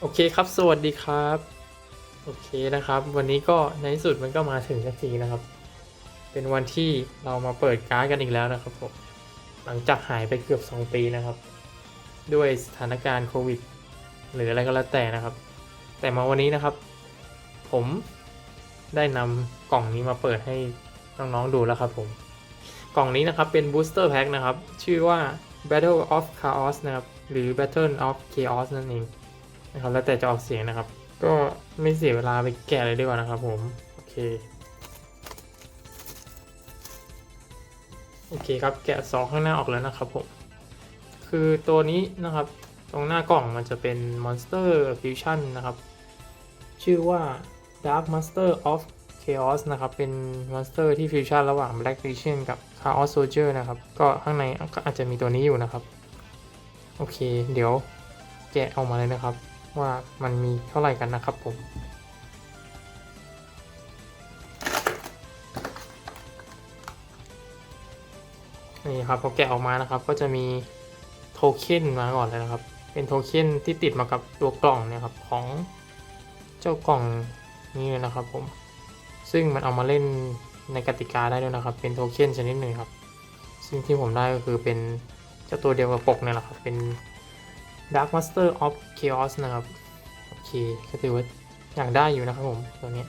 โอเคครับ สวัสดีครับ โอเคนะครับ วันนี้ก็ในที่สุดมันก็มาถึงสักทีนะครับ เป็นวันที่เรามาเปิดการ์ดกันอีกแล้วนะครับผม หลังจากหายไปเกือบ 2 ปีนะครับ ด้วยสถานการณ์โควิด หรืออะไรก็แล้วแต่นะครับ แต่มาวันนี้นะครับ ผมได้นำกล่องนี้มาเปิดให้น้องๆดูแล้วครับผม กล่องนี้นะครับเป็น booster pack นะครับ ชื่อว่า battle of chaos นะครับ หรือ battle of chaos นั่นเอง นะครับ แล้วแต่จะออกเสียงนะครับ ก็ไม่เสียเวลาไปแกะเลยดีกว่านะครับ ผม โอเค โอเคครับ แกะซองข้างหน้าออกแล้วนะครับผม คือตัวนี้นะครับ ตรงหน้ากล่องมันจะเป็น Monster Fusion นะครับ ชื่อว่า Dark Master of Chaos นะครับ เป็น Monster ที่ฟิวชั่นระหว่าง Black Vision กับ Chaos Soldier นะครับ ก็ข้างในก็อาจจะมีตัวนี้อยู่นะครับ โอเค เดี๋ยวแกะออกมาเลยนะครับ ว่ามันมีเท่าไหร่กันนะครับผม นี่ครับพอแกะออกมานะครับก็จะมีโทเค็นมาก่อนเลยนะครับ เป็นโทเค็นที่ติดมากับตัวกล่องเนี่ยครับของเจ้ากล่องนี้เลยนะครับผมซึ่งมันเอามาเล่นในกติกาได้ด้วยนะครับ เป็นโทเค็นชนิดหนึ่งครับ ซึ่งที่ผมได้ก็คือเป็นเจ้าตัวเดียวกับปกเนี่ยแหละครับเป็น Dark Master of Chaos นะครับ โอเคก็ถือว่าอยากได้อยู่นะครับผมตัวนี้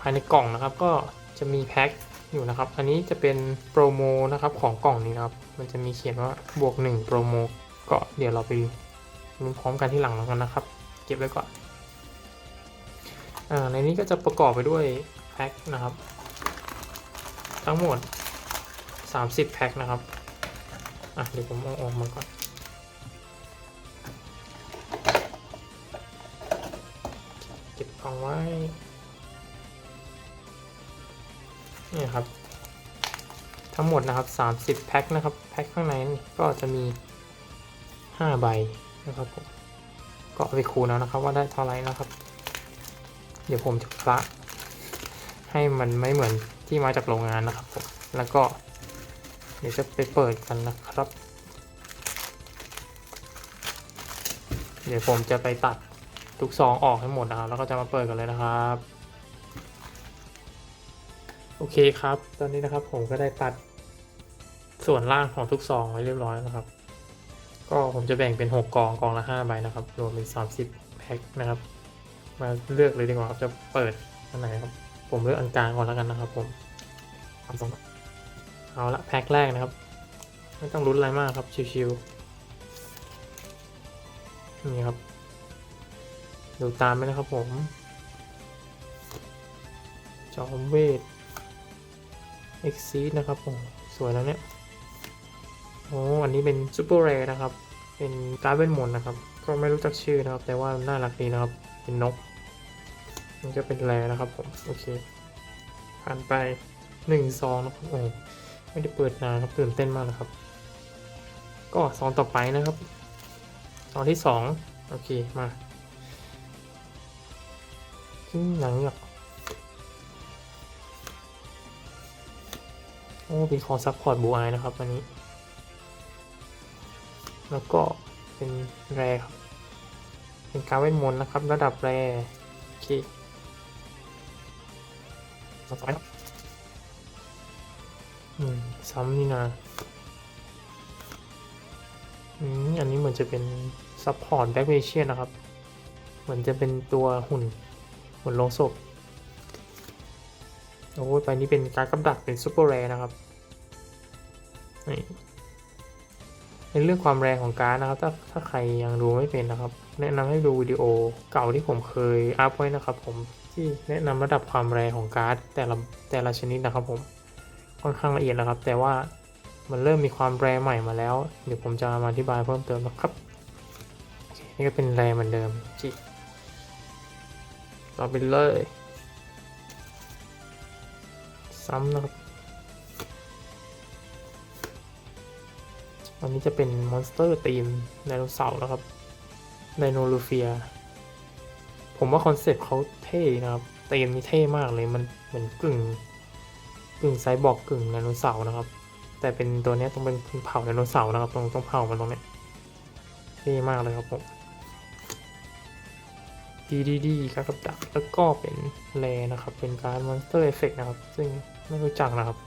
ภายในกล่องนะครับก็จะมีแพ็คอยู่นะครับ อันนี้จะเป็นโปรโมนะครับของกล่องนี้นะครับ มันจะมีเขียนว่าบวก1โปรโมก็เดี๋ยวเราไปลุ้นพร้อมกันที่หลังแล้วกันนะครับ เก็บไว้ก่อนอในนี้ก็จะประกอบไปด้วยแพ็คนะครับ ทั้งหมด 30 แพ็คนะครับ อะเดี๋ยวผมเอาออกมาก่อน เองไว้ นี่ครับ ทั้งหมดนะครับ 30 แพ็คนะครับ แพ็คข้างในนี่ก็จะมี 5 ใบนะครับผมก็เอาไปคูณแล้วนะครับ ว่าได้เท่าไรนะครับ เดี๋ยวผมจะคละ ให้มันไม่เหมือนที่มาจากโรงงานนะครับผม แล้วก็เดี๋ยวจะไปเปิดกันนะครับ เดี๋ยวผมจะไปตัด ทุกซองออกให้หมดนะครับ แล้วก็จะมาเปิดกันเลยนะครับ โอเคครับ ตอนนี้นะครับผมก็ได้ตัดส่วนล่างของทุกซองไว้เรียบร้อยแล้วนะครับ ก็ผมจะแบ่งเป็น 6 กองกองละ5ใบนะครับ รวมเป็น 30 แพ็คนะครับ มาเลือกเลยดีกว่าครับ จะเปิดอันไหนครับ ผมเลือกอันกลางก่อนแล้วกันนะครับ ผมทำสองเอาละแพ็คแรกนะครับ ไม่ต้องรุ้นอะไรมากครับ ชิวๆนี่ครับ ดูตามไปนะครับผมจอมเวทเอ็กซีนะครับผมสวยแล้วเนี่ยโอ้อันนี้เป็นซูเปอร์เรนะครับ เป็นการ์เวทมนนะครับ ก็ไม่รู้จักชื่อนะครับ แต่ว่าน่ารักดีนะครับ เป็นนก มันก็เป็นแรนะครับผม โอเค ผ่านไปหนึ่งซองนะครับโอ้ไม่ได้เปิดนานครับตื่นเต้นมากนะครับ ก็ซองต่อไปนะครับซองที่สองโอเค มา ขึ้นหนังอยากโอ้เป็นของซัพพอร์ตบูไอนะครับอันนี้ แล้วก็เป็นแรครับ เป็นการเวทมนต์นะครับ ระดับแรโอเคต่อไปครับอืม ซ้ำนี่นะอืมอันนี้เหมือนจะเป็นซัพพอร์ตแบ็กเวเชียนะครับ เหมือนจะเป็นตัวหุ่น เหมือนลงศพโอ้ยไปนี้เป็นการกำดักเป็นซูเปอร์แรนะครับนี่ในเรื่องความแรงของการนะครับ ถ้าถ้าใครยังดูไม่เป็นนะครับ แนะนำให้ดูวิดีโอเก่าที่ผมเคยอัพไว้นะครับ ผมที่แนะนำระดับความแรงของการ์ดแต่ละแต่ละชนิดนะครับ ผมค่อนข้างละเอียดนะครับ แต่ว่ามันเริ่มมีความแรงใหม่มาแล้ว เดี๋ยวผมจะมาอธิบายเพิ่มเติมนะครับนี่ก็เป็นแรงเหมือนเดิมจิ ต่อไปเลย ซ้ำนะครับอันนี้จะเป็นมอนสเตอร์ทีมไดโนเสาร์นะครับไดโนลูเฟีย ผมว่าคอนเซปต์เขาเท่นะครับทีมนี้เท่มากเลยมันเหมือนกึ่งกึ่งไซบอร์กกึ่งไดโนเสาร์นะครับ แต่เป็นตัวนี้ต้องเป็นเผ่าไดโนเสาร์นะครับตรงตรงเผ่ามันตรงนี้เท่มากเลยครับผม ดีดีดีการกับดักแล้วก็เป็นแรนะครับ เป็นการมอนสเตอร์เอฟเฟกนะครับ ซึ่งไม่รู้จักนะครับ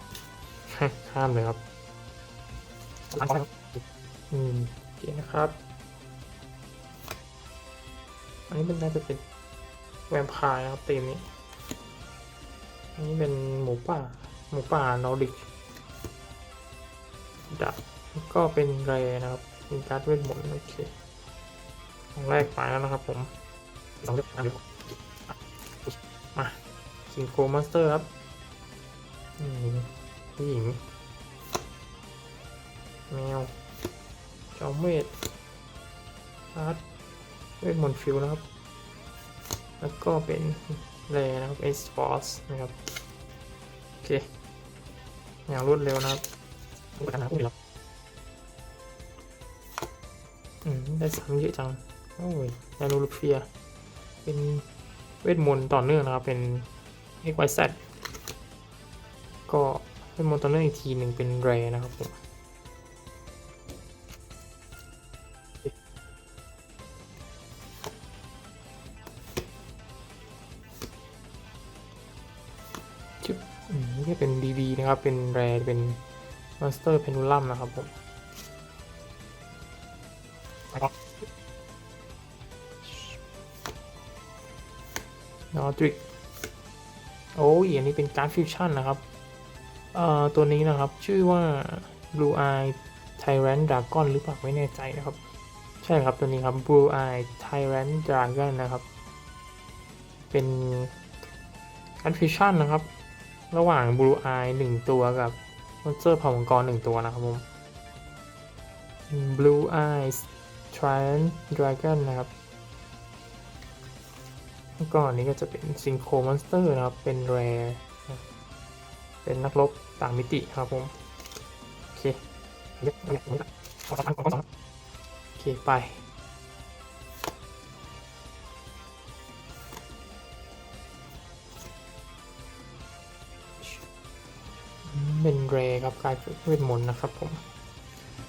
ข้ามเลยครับอืมโอเคนะครับ อันนี้มันน่าจะเป็นแวมไพร์นะครับตีมนี้ อันนี้เป็นหมูป่า หมูป่านอร์ดิกดับแล้วก็เป็นเรนะครับเป็นการ์ดเวทมนต์โอเคของแรกไปแล้วนะครับผม ลองเลือกอันนี้มาคิงโคมาสเตอร์ครับอืมผู้หญิง แมวจอมเวทอาร์ตเวทมนต์ฟิลนะครับ แล้วก็เป็นแรนะครับเอสฟอร์สนะครับ โอเคแนวรวดเร็วนะครับดูกันนะครับครับ อืม ได้สามเยอะจัง โอ้ยไดโนลูเฟีย เป็นเวทมนต์ต่อเนื่องนะครับ เป็น x y z ก็เวทมนต์ต่อเนื่องอีกทีหนึ่งเป็นแรนะครับผมชุดนี่เป็นดีๆนะครับ เป็นแรเป็นมอนสเตอร์เพนูลัมนะครับผม นอตริกโอ้ยอันนี้เป็นการ์ดฟิวชั่นนะครับเอ่อตัวนี้นะครับชื่อว่า Blue Eye Tyrant Dragon หรือเปล่าไม่แน่ใจนะครับ ใช่ครับตัวนี้ครับ Blue Eye Tyrant Dragon นะครับ เป็นการฟิวชั่นนะครับ ระหว่าง Blue Eye หนึ่งตัวกับมอนสเตอร์เผ่ามังกรหนึ่งตัวนะครับผม Blue Eyes Triant Dragon นะครับ แล้วก็อันนี้ก็จะเป็น Synchro Monster นะครับ เป็น Rare นะเป็นนักรบต่างมิติครับผม โอเคเย็บเย็บเย็บขอสองขอสองโอเค ไป เป็นเรครับกลายเป็นเวทมนต์นะครับผม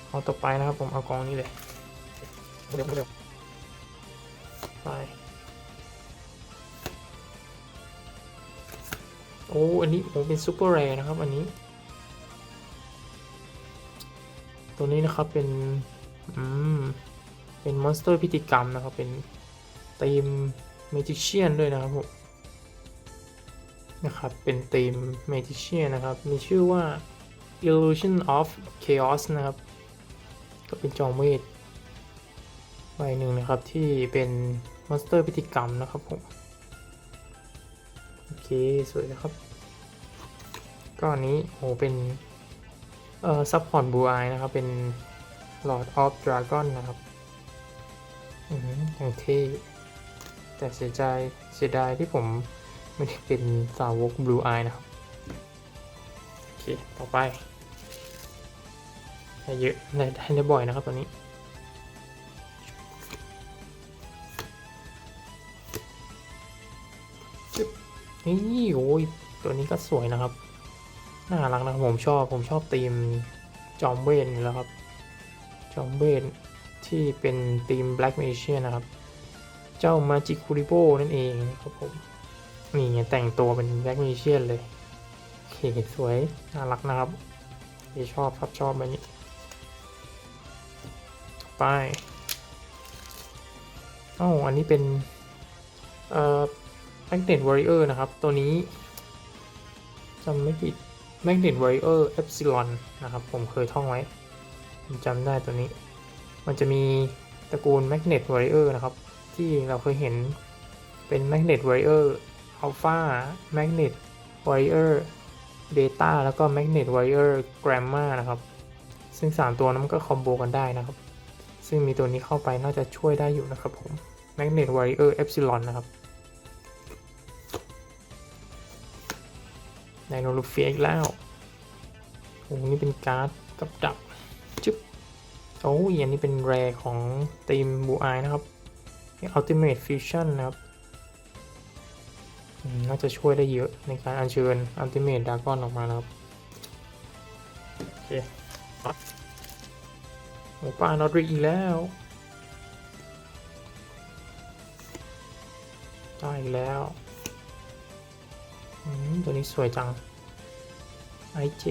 เอาต่อไปนะครับผม เอากองนี้เลย เร็วเร็วไป โอ้ อันนี้โอ้เป็นซูเปอร์เรนะครับ อันนี้ ตัวนี้นะครับเป็น อืม เป็นมอนสเตอร์พิธีกรรมนะครับ เป็นทีมเมจิเชียนด้วยนะครับผมนะครับ เป็นทีม Magician นะครับ มีชื่อว่า Illusion of Chaos นะครับ ก็เป็นจอมเวทใบหนึ่งนะครับที่เป็นมอนสเตอร์พิธีกรรมนะครับผม โอเค สวยนะครับ ก็อันนี้โหเป็นเอ่อซัพพอร์ตบูไอนะครับ เป็น Lord of Dragon นะครับ อืมอย่างเท่แต่เสียใจเสียดายที่ผมไม่ได้เป็นสาวก Blue Eye นะครับ โอเค ต่อไปได้เยอะได้ได้บ่อยนะครับตัวนี้ นี่โอ้ยตัวนี้ก็สวยนะครับ น่ารักนะครับผมชอบผมชอบธีมจอมเวทอยู่แล้วครับ จอมเวทที่เป็นธีม Black m a g i a นะครับ เจ้า Magic Kuribo นั่นเองนะครับผม นี่ไงแต่งตัวเป็นแบ็กมิเชีนเลยโอเคสวย น่ารักนะครับชอบครับชอบแบบนี้ ไปอ้าวอันนี้เป็น เอ่อ Magnet Warrior นะครับ ตัวนี้จำไม่ผิด Magnet Warrior Epsilon นะครับ ผมเคยท่องไว้ผมจำได้ตัวนี้ มันจะมีตระกูล Magnet Warrior นะครับ ที่เราเคยเห็นเป็น Magnet Warrior Alpha Magnet Warrior Beta แล้วก็ Magnet Warrior Gamma นะครับ ซึ่ง 3 ตัวนั้นมันก็คอมโบกันได้นะครับ ซึ่งมีตัวนี้เข้าไปน่าจะช่วยได้อยู่นะครับผม Magnet Warrior Epsilon นะครับ ไดโนลูเฟียอีกแล้วโอ้นี่เป็นการ์ดกับดักจึ๊บโอ้ยอันนี้เป็นแรของทีมบูไอนะครับ Ultimate Fusion นนะครับน่าจะช่วยได้เยอะในการอัญเชิญอัลติเม e ดากอนออกมานะครับโอเคปั๊บหมูป่านอตริกอีกแล้วได้อีกแล้ว ตัวนี้สวยจังไอเจ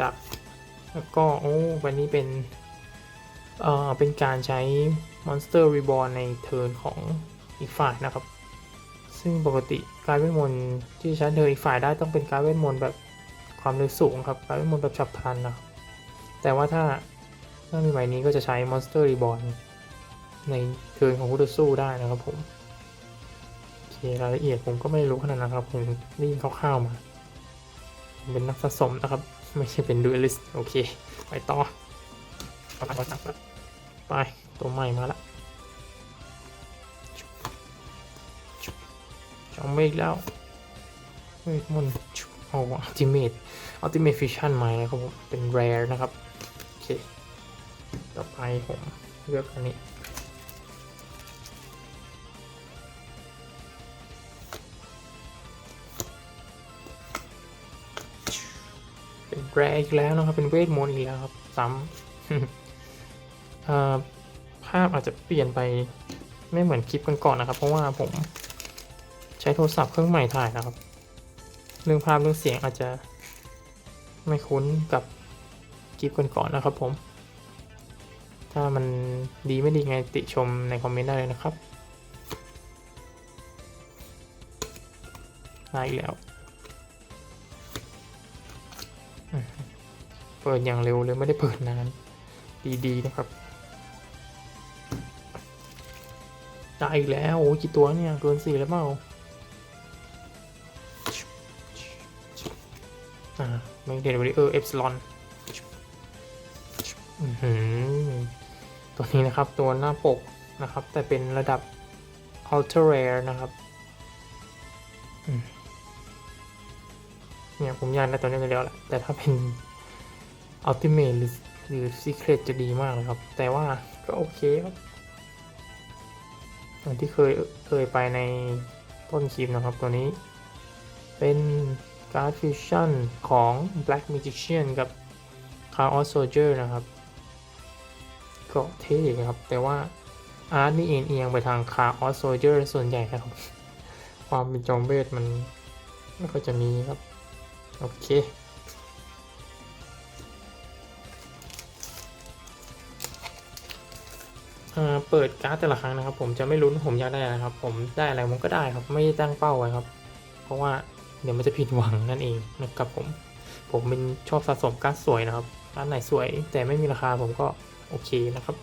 ดับแล้วก็ โอ้วันนี้เป็น เอ่อ เป็นการใช้ Monster Reborn ในเทิร์นของอีกฝ่ายนะครับ ซึ่งปกติการเวทมนต์ที่ใช้เทิร์นอีกฝ่ายได้ต้องเป็นการเวทมนต์แบบความเร็วสูงครับ การเวทมนต์แบบฉับพลันนะครับ แต่ว่าถ้าถ้ามีใหม่นี้ก็จะใช้ Monster Reborn ในเทิร์นของคู่ต่อสู้ได้นะครับผม เครายละเอียดผมก็ไม่รู้ขนาดนั้นครับผมได้ยินคร่าวๆมาผมเป็นนักสะสมนะครับ ไม่ใช่เป็นดูเอลิสโอเค ไปต่อไปตัวใหม่มาละจองเมฆแล้วเวทมนต์เอาอัลติเมทอัลติเมทฟิชชั่นใหม่นะครับผมเป็นแรร์นะครับ โอเค ต่อไปผมเลือกอันนี้ เป็นแรร์อีกแล้วนะครับ เป็นเวทมนต์อีกแล้วครับ ซ้ำภาพอาจจะเปลี่ยนไปไม่เหมือนคลิปกันก่อนนะครับ เพราะว่าผมใช้โทรศัพท์เครื่องใหม่ถ่ายนะครับ เรื่องภาพเรื่องเสียงอาจจะไม่คุ้นกับคลิปกันก่อนนะครับผม ถ้ามันดีไม่ดีไงติชมในคอมเมนต์ได้เลยนะครับมาอีกแล้ว เปิดอย่างเร็วเลยไม่ได้เปิดนาน ดีๆนะครับได้อีกแล้วโอ้กี่ตัวเนี่ยเกินสี่แล้วเปล่าอ่าไม่เดนวอริเออร์เอฟซลอนตัวนี้นะครับตัวหน้าปกนะครับ แต่เป็นระดับ Ultra Rare นะครับเนี่ยผมยากได้ตัวนี้เดียวแหละแต่ถ้าเป็น Ultimate หรือหรือ Secret จะดีมากเลยครับ แต่ว่าก็โอเคครับอย่างที่เคยเคยไปในต้นคลิปนะครับตัวนี้เป็นการ์ดฟิวชั่นของ Black Magician กับ Chaos Soldier นะครับ ก็เท่ครับ แต่ว่าอาร์ตนี่เอียงเอียงไปทาง Chaos Soldier ส่วนใหญ่นะครับ ความเป็นจอมเวทมันไม่ค่อยจะมีครับ โอเค เปิดการ์ดแต่ละครั้งนะครับ ผมจะไม่รู้ว่าผมอยากได้อะไรครับ ผมได้อะไรผมก็ได้ครับ ไม่ได้ตั้งเป้าไว้ครับ เพราะว่าเดี๋ยวมันจะผิดหวังนั่นเองนะครับผม ผมเป็นชอบสะสมการ์ดสวยนะครับการ์ดไหนสวย แต่ไม่มีราคาผมก็โอเคนะครับ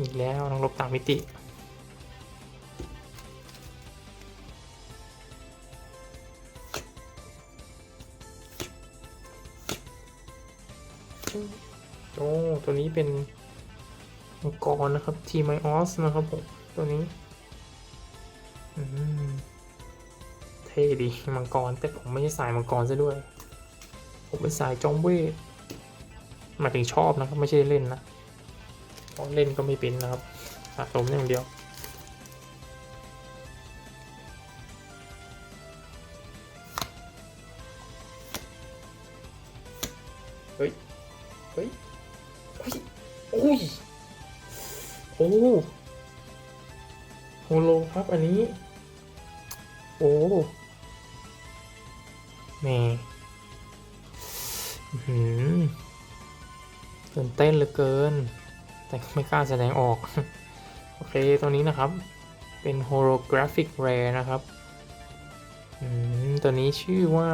อีกแล้วต้องลบตามมิติ ตัวนี้เป็นมังกรนะครับทีไมออสนะครับผมตัวนี้เท่ดีมังกรแต่ผมไม่ใช่สายมังกรซะด้วย ผมเป็นสายจอมเวทหมายถึงชอบนะครับ ไม่ใช่เล่นนะเพราะเล่นก็ไม่เป็นนะครับสะสมอย่างเดียว ยโอ้โฮโลครับอันนี้ โอ้แหม่อื้อหือตื่นเต้นเหลือเกิน แต่ไม่กล้าแสดงออก โอเค ตัวนี้นะครับ เป็น holographic rare นะครับอืมตัวนี้ชื่อว่า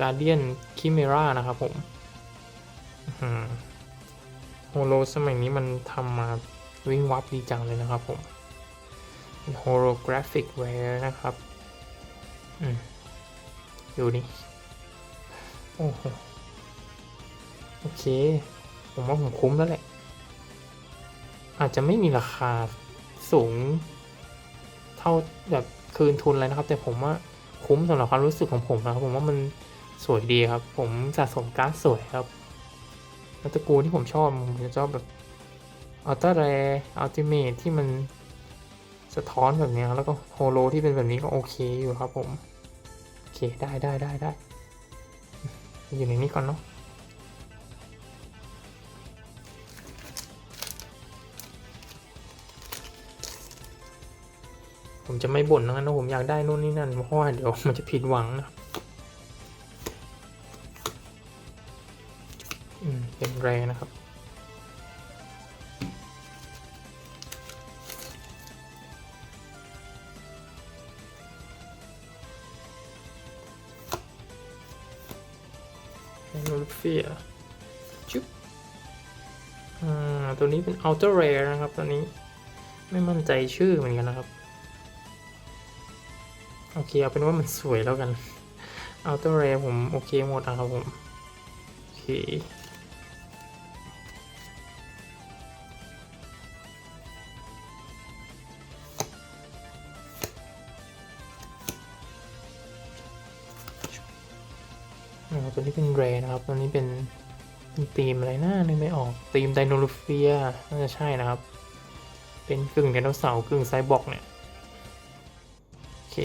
guardian chimera นะครับผม โฮโลสมัยนี้มันทำมาวิ่งวับดีจังเลยนะครับผมเป็น holographic rare นะครับ อืมดูนี่โอ้โหโอเค ผมว่าผมคุ้มแล้วแหละ อาจจะไม่มีราคาสูง เท่าแบบคืนทุนเลยนะครับ แต่ผมว่าคุ้มสำหรับความรู้สึกของผมนะครับ ผมว่ามันสวยดีครับ ผมสะสมการ์ดสวยครับ ตระกูลที่ผมชอบผมจะชอบแบบอัลตร้แรอัลติเมทที่มันสะท้อนแบบนี้แล้วก็โฮโลที่เป็นแบบนี้ก็โอเคอยู่ครับผม โอเคได้ได้ได้ได้อยู่ในนี้ก่อนเนาะผมจะไม่บ่นนะนะผมอยากได้นู่นนี่นั่นเพราะว่าเดี๋ยวมันจะผิดหวังนะ ครับอืมเป็นแรนะครับแอนนูเฟียจุ๊บอ่า ตัวนี้เป็น Outer Rare นะครับ ตัวนี้ ไม่มั่นใจชื่อเหมือนกันนะครับ โอเค เอาเป็นว่ามันสวยแล้วกัน Outer Rare ผมโอเคหมดนะครับผม โอเค ตัวนี้เป็นเรนะครับ ตัวนี้เป็นเป็นธีมอะไรนะนึกไม่ออกธีมไดโนโลเฟียน่าจะใช่นะครับ เป็นกึ่งไดโนเสาร์กึ่งไซบอร์กเนี่ย โอเค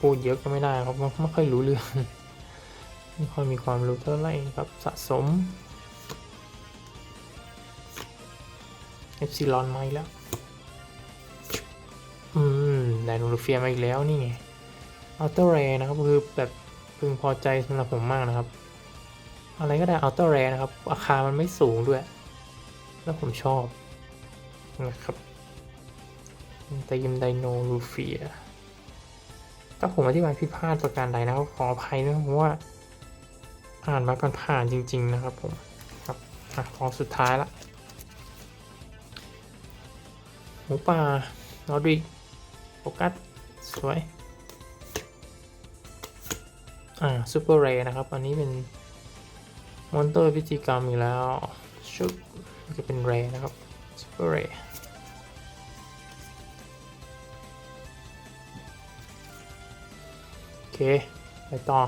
พูดเยอะก็ไม่ได้ครับไม่ค่อยรู้เรื่องไม่ค่อยมีความรู้เท่าไหร่ครับสะสมเอฟซีลอนมาอีกแล้ว อืมไดโนโลเฟียมาอีกแล้วนี่ไง อัลเตอร์เรนะครับคือแบบพึงพอใจสำหรับผมมากนะครับ อะไรก็ได้อัลเตอร์เรนะครับราคามันไม่สูงด้วย แล้วผมชอบนะครับตีมไดโนลูฟีถ้าผมอธิบายผิดพลาดประการใดนะครับขออภัยนะเพราะว่าอ่านมาก่อนผ่านจริง ๆ นะครับผมครับอะขอสุดท้ายละหมูป่าลอดิโฟกัสสวย อ่าซูเปอร์เรย์นะครับ อันนี้เป็นมอนเตอร์พิธีกรรมอีกแล้วชุดจะเป็นเรย์นะครับซูเปอร์เรย์โอเค ไปต่อ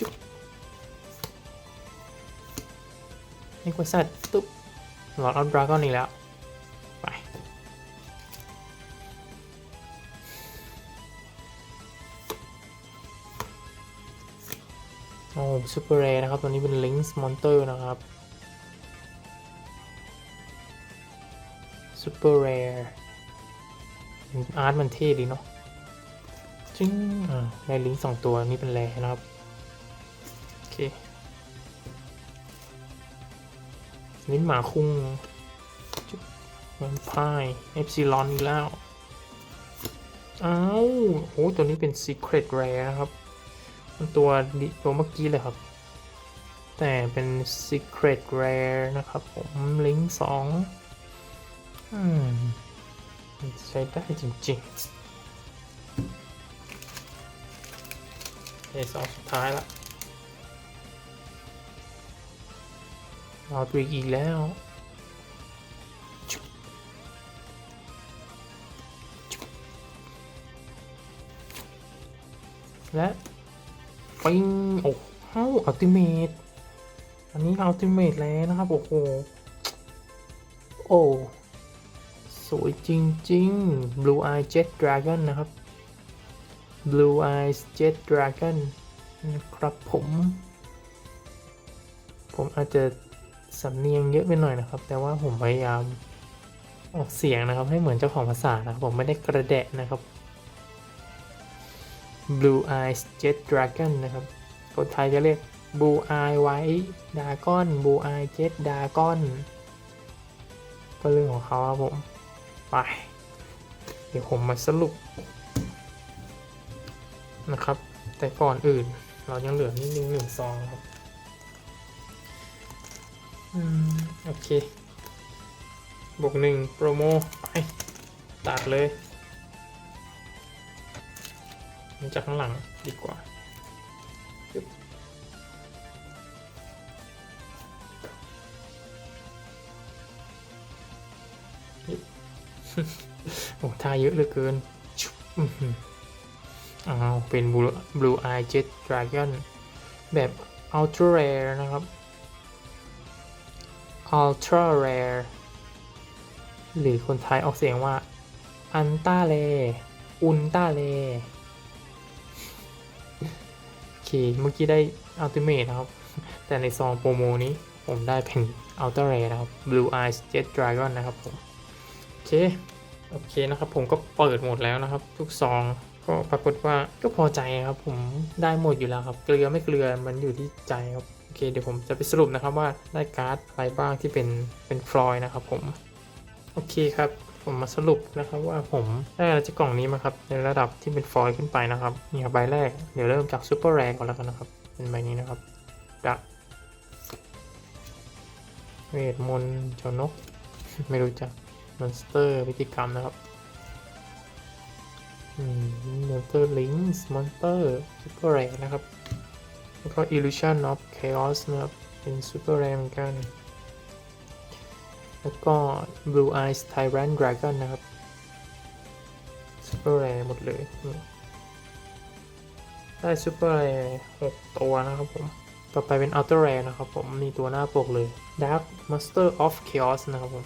จุ๊บนี่กว่าสัตว์ตุ๊บหลอดออฟดราก้อนอีกแล้ว ซูเปอร์เรนะครับตัวนี้เป็นลิงส์มอนเตอร์นะครับซูเปอร์เรอาร์ตมันเท่ดีเนาะจริงได้ลิงก์สองตัวนี้เป็นแรนะครับ โอเคลิ้นหมาคุ้งมันพายเอฟซีลอนอีกแล้ว อ้าวโหตัวนี้เป็น Secret Rare นะครับ ตัวดิตัวเมื่อกี้เลยครับ แต่เป็น Secret Rare นะครับผมลิงก์สองอืมมันใช้ได้จริงๆเอสองสุดท้ายละเราตรีอีกแล้วจุ๊บจุ๊บและ ปิงโอ้โหอัลติเมทอันนี้อัลติเมทแล้วนะครับ โอ้โห โอ้ สวยจริงๆ Blue Eye Jet Dragon นะครับ Blue Eyes Jet Dragon นะครับผม ผมอาจจะสำเนียงเยอะไปหน่อยนะครับ แต่ว่าผมพยายามออกเสียงนะครับ ให้เหมือนเจ้าของภาษานะครับ ผมไม่ได้กระแดะนะครับ Blue Eyes Jet Dragon นะครับคนไทยจะเรียก Blue Eye White Dragon Blue Eye Jet Dragon ก็เรื่องของเขาครับผม ไป เดี๋ยวผมมาสรุปนะครับ แต่ก่อนอื่นเรายังเหลือนิดนึงหนึ่งซองครับ อืม โอเค บวกหนึ่งโปรโม ไป ตัดเลย จากข้างหลังดีกว่าปึ๊บปึ๊บโอ้ท่าเยอะเหลือเกินชุบอื้อหืออ้าวเป็น Blue Blue Eye Jet Dragon แบบ Ultra Rare นะครับ Ultra Rare หรือคนไทยออกเสียงว่า อันต้าเล อุนต้าเลโอ เค เมื่อกี้ได้อัลติเมทนะครับ แต่ในซองโปรโมนี้ผมได้เป็น Outer Ray นะครับ Blue Eyes Jet Dragon นะครับผม โอเค โอเคนะครับผมก็เปิดหมดแล้วนะครับ ทุกซองก็ปรากฏว่าก็พอใจครับ ผมได้หมดอยู่แล้วครับ เกลือไม่เกลือมันอยู่ที่ใจครับ โอเค เดี๋ยวผมจะไปสรุปนะครับว่าได้การ์ดอะไรบ้างที่เป็นเป็นฟลอยนะครับผม โอเคครับ ผมมาสรุปนะครับว่าผมได้อะไรจากกล่องนี้มาครับในระดับที่เป็นฟอยล์ขึ้นไปนะครับนี่ครับใบแรกเดี๋ยวเริ่มจากซูเปอร์แรก่อนแล้วกันนะครับ เป็นใบนี้นะครับดักเวทมนต์เจ้านก ไม่รู้จักมอนสเตอร์พิธีกรรมนะครับอืมมอนสเตอร์ลิงส์มอนสเตอร์ซูเปอร์แรนะครับ แล้วก็ illusion of chaos นะครับ เป็นซูเปอร์แรเหมือนกัน แล้วก็ Blue Eyes Tyrant Dragon นะครับซูเปอร์แรหมดเลยได้ซูเปอร์แรหกตัวนะครับผม ต่อไปเป็นออเทอร์แรนะครับผมมีตัวหน้าปกเลย Dark Master of Chaos นะครับผม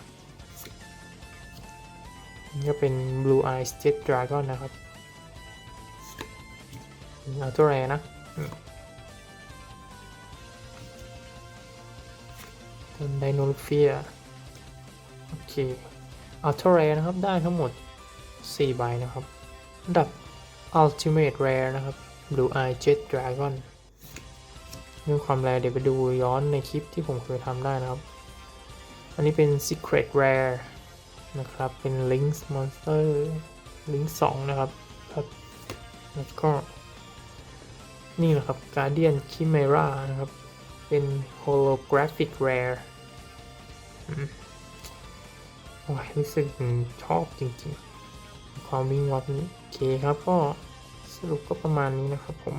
นี่ก็เป็น Blue Eyes Jet Dragon นะครับออเทอร์แรนะเป็นไดโนลูเฟีย โอเคอัล r ร Rare นะครับ ได้ทั้งหมด 4 ใบนะครับอันดับ Ultimate Rare นะครับ Blue Eye Jet Dragon เรื่องความแรเดี๋ยวไปดูย้อนในคลิปที่ผมเคยทำได้นะครับ อันนี้เป็น Secret Rare นะครับ เป็น Lynx Monster Lynx 2 นะครับครับแล้วก็ นี่นะครับ Guardian Chimera นะครับ เป็น Holographic Rare อืม โอ้ยรู้สึกชอบจริงๆ ความวิ่งวับนี้โอเคครับก็สรุปก็ประมาณนี้นะครับผม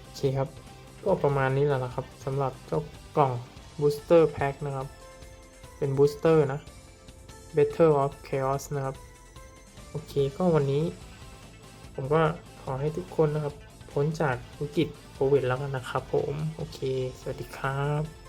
โอเคครับก็ประมาณนี้แหละนะครับสำหรับเจ้ากล่อง Booster Pack นะครับ เป็น Booster นะ Better of Chaos นะครับ โอเคก็วันนี้ ผมก็ขอให้ทุกคนนะครับ พ้นจากวิกฤตโควิดแล้วกันนะครับผม โอเค สวัสดีครับ